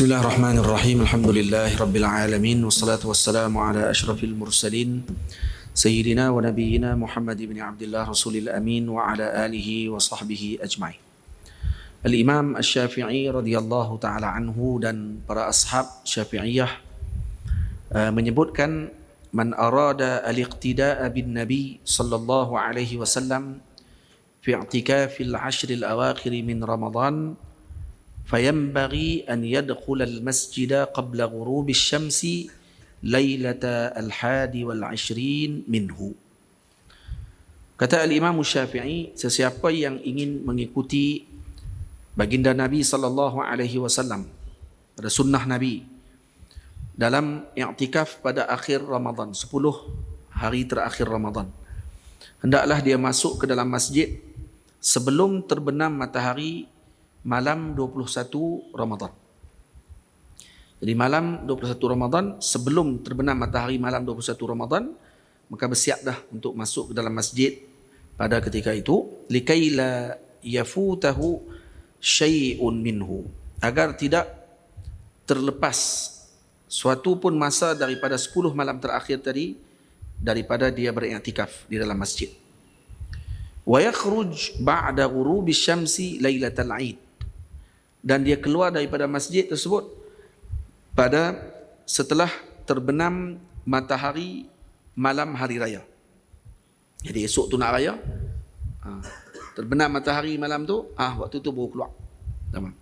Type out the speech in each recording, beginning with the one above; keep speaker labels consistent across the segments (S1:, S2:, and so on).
S1: بسم الله الرحمن الرحيم الحمد لله رب العالمين والصلاة والسلام على أشرف المرسلين سيدنا ونبينا محمد بن عبد الله رسول الأمين وعلى آله وصحبه أجمعين الإمام الشافعي رضي الله تعالى عنه dan para ashab syafi'iyah uh, menyebutkan man arada al-iqtida'a bin nabi sallallahu alaihi wasallam fi i'tikafil ashr al-awakhir min ramadan فينبغي أن يدخل المسجد قبل غروب الشمس ليلة الحادي والعشرين منه Kata Al-Imam Syafi'i, sesiapa yang ingin mengikuti baginda Nabi sallallahu alaihi wasallam pada sunnah Nabi dalam i'tikaf pada akhir Ramadan, 10 hari terakhir Ramadan. Hendaklah dia masuk ke dalam masjid sebelum terbenam matahari malam 21 Ramadan. Jadi malam 21 Ramadan sebelum terbenam matahari malam 21 Ramadan maka bersiap dah untuk masuk ke dalam masjid pada ketika itu likaila yafutahu syai'un minhu agar tidak terlepas suatu pun masa daripada 10 malam terakhir tadi daripada dia beriktikaf di dalam masjid. Wa yakhruj ba'da ghurubi syamsi lailatal 'id dan dia keluar daripada masjid tersebut pada setelah terbenam matahari malam hari raya. Jadi esok tu nak raya. Ha, terbenam matahari malam tu, ah waktu tu baru keluar. Tamam.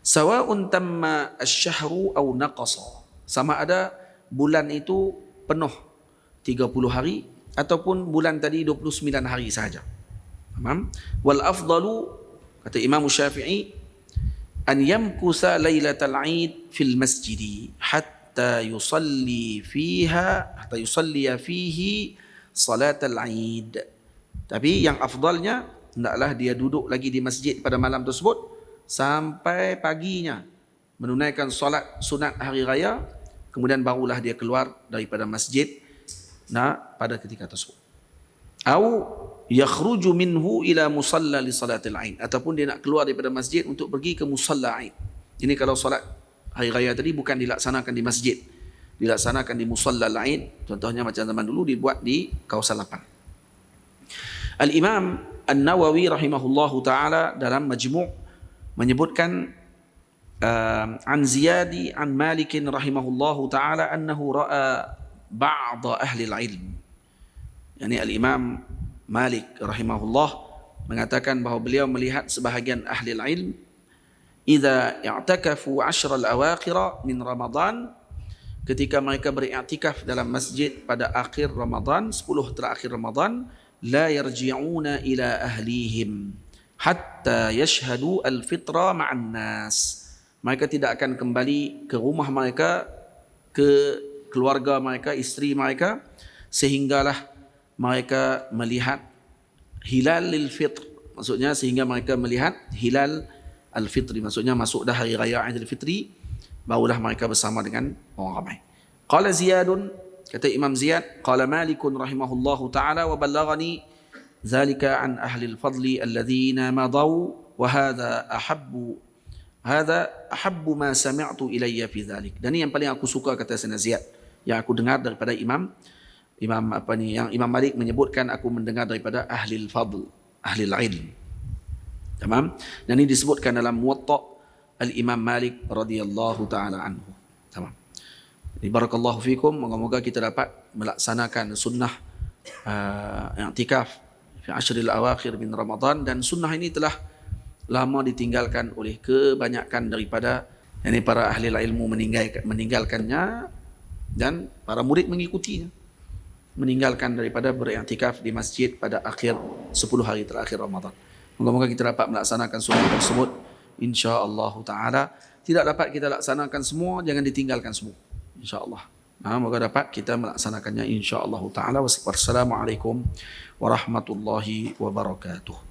S1: Sawa'un tamma asy-syahru aw naqasa. Sama ada bulan itu penuh 30 hari ataupun bulan tadi 29 hari sahaja. Tamam? Wal afdalu kata Imam Syafi'i an yamkusa lailatal aid fil masjid hatta yusalli fiha hatta yusalli fihi salatal aid tapi yang afdalnya hendaklah dia duduk lagi di masjid pada malam tersebut sampai paginya. Menunaikan solat sunat hari raya kemudian barulah dia keluar daripada masjid nah pada ketika tersebut. Au yakhruju minhu ila musalla li salatil ain. Ataupun dia nak keluar daripada masjid untuk pergi ke musalla ain. Ini kalau solat hari raya tadi bukan dilaksanakan di masjid. Dilaksanakan di musalla lain contohnya macam zaman dulu dibuat di kawasan lapang. Al imam an-nawawi rahimahullahu taala dalam majmu' menyebutkan uh, an ziyadi an malik rahimahullahu taala annahu ra'a ba'd ahli al-ilm. Yani al imam Malik rahimahullah mengatakan bahawa beliau melihat sebahagian ahli ilm idza i'takafu 'ashra al-awakhir min Ramadan ketika mereka beriktikaf dalam masjid pada akhir Ramadan 10 terakhir Ramadan la yarji'una ila ahlihim hatta yashhadu al-fitra ma'an nas. Mereka tidak akan kembali ke rumah mereka ke keluarga mereka isteri mereka sehinggalah mereka melihat hilal lil fitr. Maksudnya sehingga mereka melihat hilal al fitri. Maksudnya masuk dah hari raya Aidil Fitri barulah mereka bersama dengan orang ramai. Qala ziyadun kata imam ziyad qala malik rahimahullahu taala wa ballaghani zalika an ahli al fadli alladhina madaw wa hadha ahabbu hadha ahabbu ma sami'tu ilayya fi dhalik dan ini yang paling aku suka kata Sayyidina Ziyad yang aku dengar daripada imam Imam apa ni yang Imam Malik menyebutkan aku mendengar daripada ahli al-fadl, ahli al-ilm. Tamam? Dan ini disebutkan dalam Muwatta al-Imam Malik radhiyallahu taala anhu. Tamam. Jadi barakallahu fikum, moga-moga kita dapat melaksanakan sunnah uh, i'tikaf fi ashril awakhir min Ramadan dan sunnah ini telah lama ditinggalkan oleh kebanyakan daripada ini para ahli ilmu meninggalkan meninggalkannya dan para murid mengikutinya meninggalkan daripada beriktikaf di masjid pada akhir 10 hari terakhir Ramadan. Moga-moga kita dapat melaksanakan sunnah tersebut insya-Allah taala. Tidak dapat kita laksanakan semua, jangan ditinggalkan semua. Insya-Allah. Nah, moga dapat kita melaksanakannya insya-Allah taala. Wassalamualaikum warahmatullahi wabarakatuh.